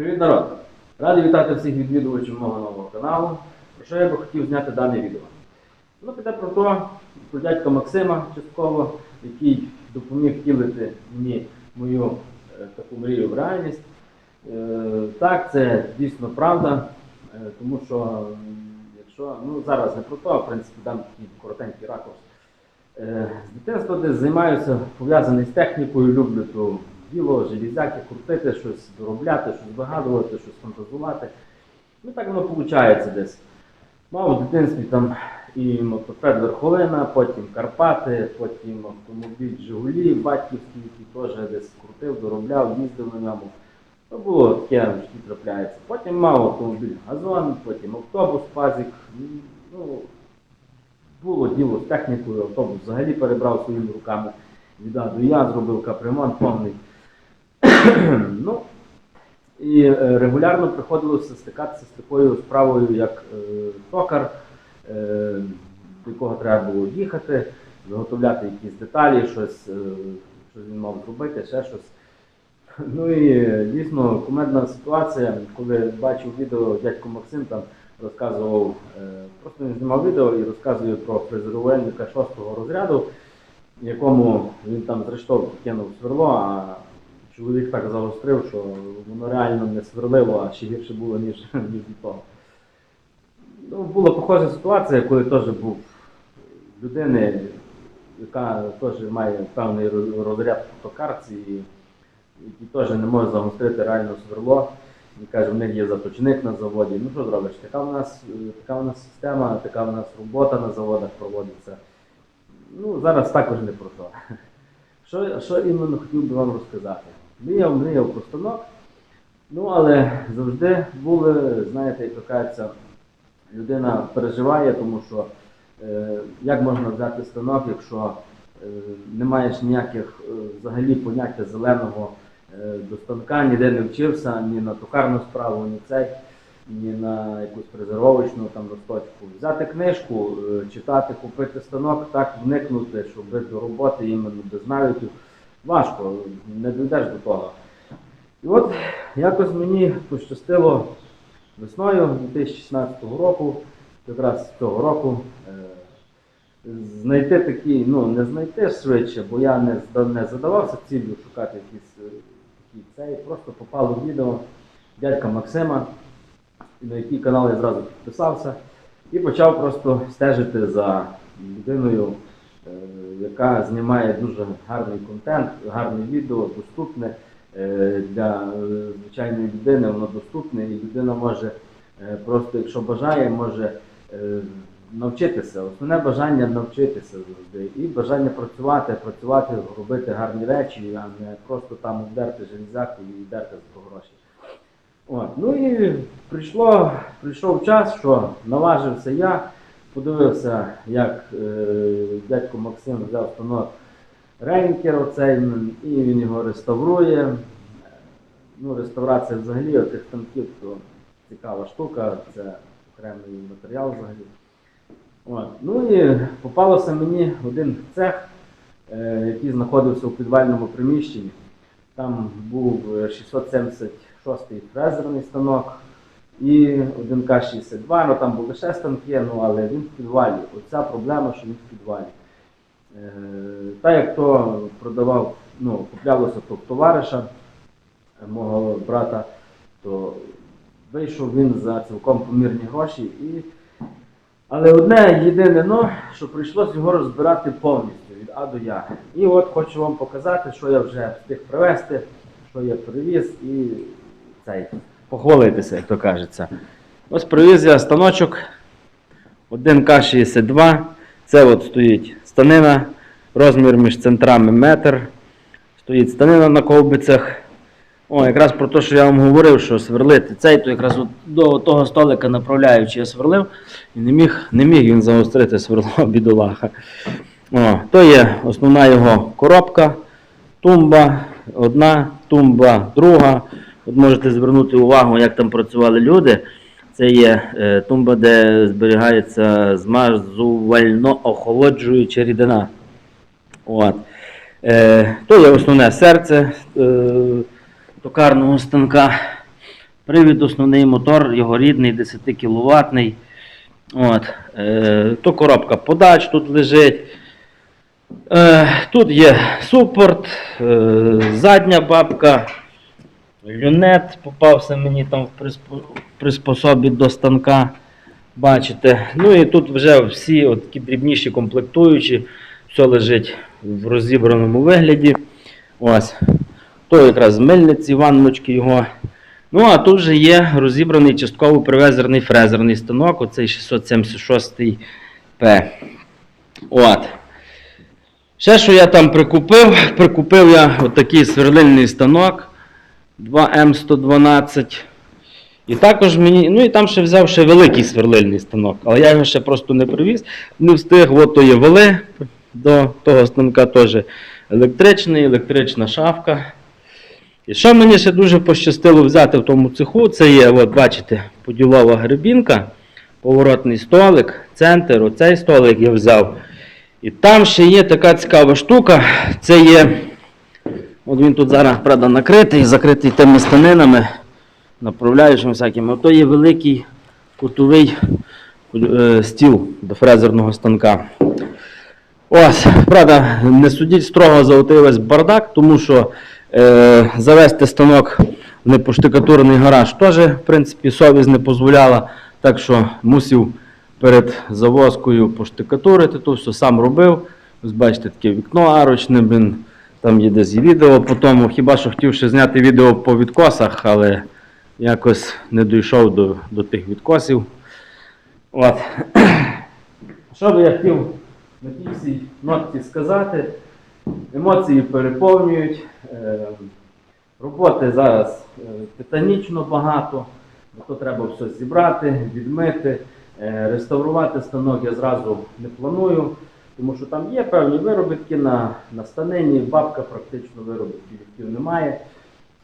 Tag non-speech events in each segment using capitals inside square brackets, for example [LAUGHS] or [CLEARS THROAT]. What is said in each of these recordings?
Привіт, народ! Радий вітати всіх відвідувачів мого нового каналу. Про що я би хотів зняти дане відео? Ну, піде про то, про дядька Максима частково, який допоміг втілити мені мою е, таку мрію в реальність. Е, так, це дійсно правда, е, тому що якщо, ну зараз не про то, а в принципі дам такий коротенький ракурс. Е, З дитинства десь займаюся пов'язаний з технікою, люблю то діло, железяки, крутити, щось доробляти, щось вигадувати, щось фантазувати. Ну так воно виходить десь. Мав у дитинстві там і мотоцикл Верховина, потім Карпати, потім автомобіль Жигулі, батьківський, який теж десь крутив, доробляв, їздив на ньому. То було таке в житті трапляється. Потім мав автомобіль Газон, потім автобус Пазик. Ну, було діло з технікою, автобус взагалі перебрав своїми руками. Від до Я зробив капремонт повний. [CLEARS THROAT] ну, і е, регулярно приходилося стикатися з такою справою, як е, токар, е, до якого треба було їхати, виготовляти якісь деталі, щось, щось він мав зробити, ще щось. [CLEARS THROAT] Ну і дійсно кумедна ситуація, коли бачив відео дядько Максим там розказував, просто він знімав відео і розказує про фрезерувальника шостого розряду, якому він там зрештою кинув сверло, а чоловік так загострив, що воно реально не сверлило, а ще гірше було, ніж, [LAUGHS] ніж від того. Ну, була похожа ситуація, коли теж був людини, яка теж має певний розряд в токарці, і теж не може загострити реально сверло. Він каже, в них є заточник на заводі. Ну що зробиш? Така в нас, така в нас система, така в нас робота на заводах проводиться. Ну, зараз також не про то. [LAUGHS] Що, що іменно хотів би вам розказати? Мріяв, мріяв про станок, ну але завжди були, знаєте, як кажеться, людина переживає, тому що е, як можна взяти станок, якщо е, не маєш ніяких е, взагалі поняття зеленого е, до станка, ніде не вчився, ні на токарну справу, ні цей, ні на якусь презервовочну там розточку. Взяти книжку, е, читати, купити станок, так вникнути, щоб до роботи іменно без навиків. Важко, не дійдеш до того. І от якось мені пощастило весною 2016 року, якраз цього року, е, знайти такий, ну не знайти швидше, бо я не, не задавався ціллю шукати якісь е, такі цей, просто попало в відео дядька Максима, на який канал я зразу підписався, і почав просто стежити за людиною, яка знімає дуже гарний контент, гарне відео, доступне е, для е, звичайної людини, воно доступне, і людина може е, просто, якщо бажає, може е, навчитися. Основне бажання навчитися завжди. І бажання працювати, працювати, робити гарні речі, а не просто там обдерти железяку і дерти за гроші. От. Ну і прийшло, прийшов час, що наважився я, подивився, як е, дядько Максим взяв станок Рейнкер оцей, і він його реставрує. Ну, реставрація взагалі тих станків, то цікава штука, це окремий матеріал взагалі. От. Ну і попалося мені один цех, е, який знаходився у підвальному приміщенні. Там був е, 676-й фрезерний станок і один К-62, ну там були ще станки, ну але він в підвалі. Оця проблема, що він в підвалі. Е, Та як то продавав, ну, куплялося то товариша е, мого брата, то вийшов він за цілком помірні гроші. І... Але одне єдине но, що прийшлося його розбирати повністю від А до Я. І от хочу вам показати, що я вже встиг привезти, що я привіз і цей, похвалитися, як то кажеться. Ось привіз я станочок 1К62. Це от стоїть станина, розмір між центрами метр. Стоїть станина на ковбицях. О, якраз про те, що я вам говорив, що сверлити цей, то якраз от до того столика направляючи я сверлив, і не міг, не міг він загострити сверло [LAUGHS] бідолаха. О, то є основна його коробка, тумба, одна, тумба, друга. От можете звернути увагу, як там працювали люди. Це є е, тумба, де зберігається змазувально-охолоджуюча рідина. От. Е, то є основне серце е, токарного станка. Привід основний мотор, його рідний, 10 кВт. От, е, то коробка подач тут лежить. Е, тут є супорт, е, задня бабка, люнет попався мені там в приспособі до станка. Бачите. Ну і тут вже всі такі дрібніші комплектуючі, все лежить в розібраному вигляді. Ось. То якраз мильниці, ванночки його. Ну, а тут вже є розібраний частково привезерний фрезерний станок, оцей 676П. От. Ще що я там прикупив, прикупив я отакий сверлильний станок 2М112. І також мені, ну і там ще взяв ще великий сверлильний станок, але я його ще просто не привіз, не встиг. От то є вали до того станка теж електричний, електрична шафка. І що мені ще дуже пощастило взяти в тому цеху, це є, от бачите, поділова гребінка, поворотний столик, центр, оцей столик я взяв. І там ще є така цікава штука, це є, от він тут зараз, правда, накритий, закритий тими станинами, направляючими всякими. Ото є великий кутовий е, стіл до фрезерного станка. Ось, правда, не судіть строго за бардак, тому що е, завести станок в непоштикатурний гараж теж, в принципі, совість не дозволяла. Так що мусив перед завозкою поштикатурити, то все сам робив. Ось бачите, таке вікно арочне, блін, там є десь відео по тому. Хіба що хотів ще зняти відео по відкосах, але якось не дійшов до, до тих відкосів. От. [CLEARS THROAT] Що би я хотів на всій нотці сказати? Емоції переповнюють. Е, роботи зараз е, титанічно багато, то треба все зібрати, відмити, е, реставрувати станок я зразу не планую, тому що там є певні виробітки на, на станині, бабка практично виробітків ліфтів немає.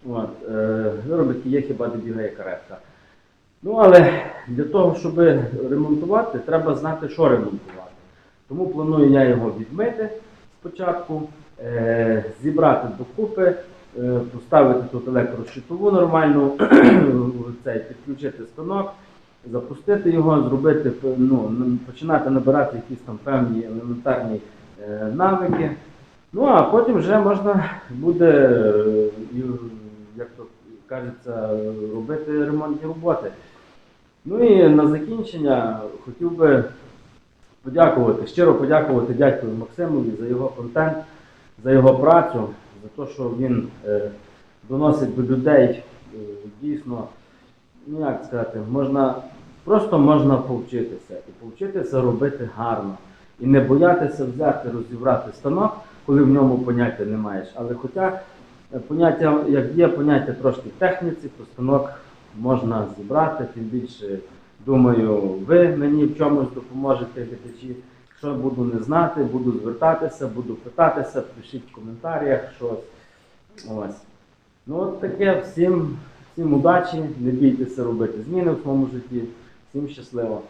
От, е, виробітки є хіба де бігає каретка. Ну, але для того, щоб ремонтувати, треба знати, що ремонтувати. Тому планую я його відмити спочатку, е, зібрати докупи, е, поставити тут електрощитову нормальну, [CLEARS THROAT] цей, підключити станок, запустити його, зробити, ну, починати набирати якісь там певні елементарні е, навики. Ну а потім вже можна буде, е, як то кажеться, робити ремонтні роботи. Ну і на закінчення хотів би подякувати, щиро подякувати дядькові Максимові за його контент, за його працю, за те, що він е, доносить до людей дійсно, ну як сказати, можна, просто можна повчитися. І повчитися робити гарно. І не боятися взяти, розібрати станок, коли в ньому поняття не маєш. Але хоча е, поняття, як є поняття трошки техніці, то станок можна зібрати, тим більше, думаю, ви мені в чомусь допоможете, глядачі. Якщо буду не знати, буду звертатися, буду питатися, пишіть в коментарях щось. Ось. Ну от таке всім, всім удачі, не бійтеся робити зміни в своєму житті. Всім щасливо.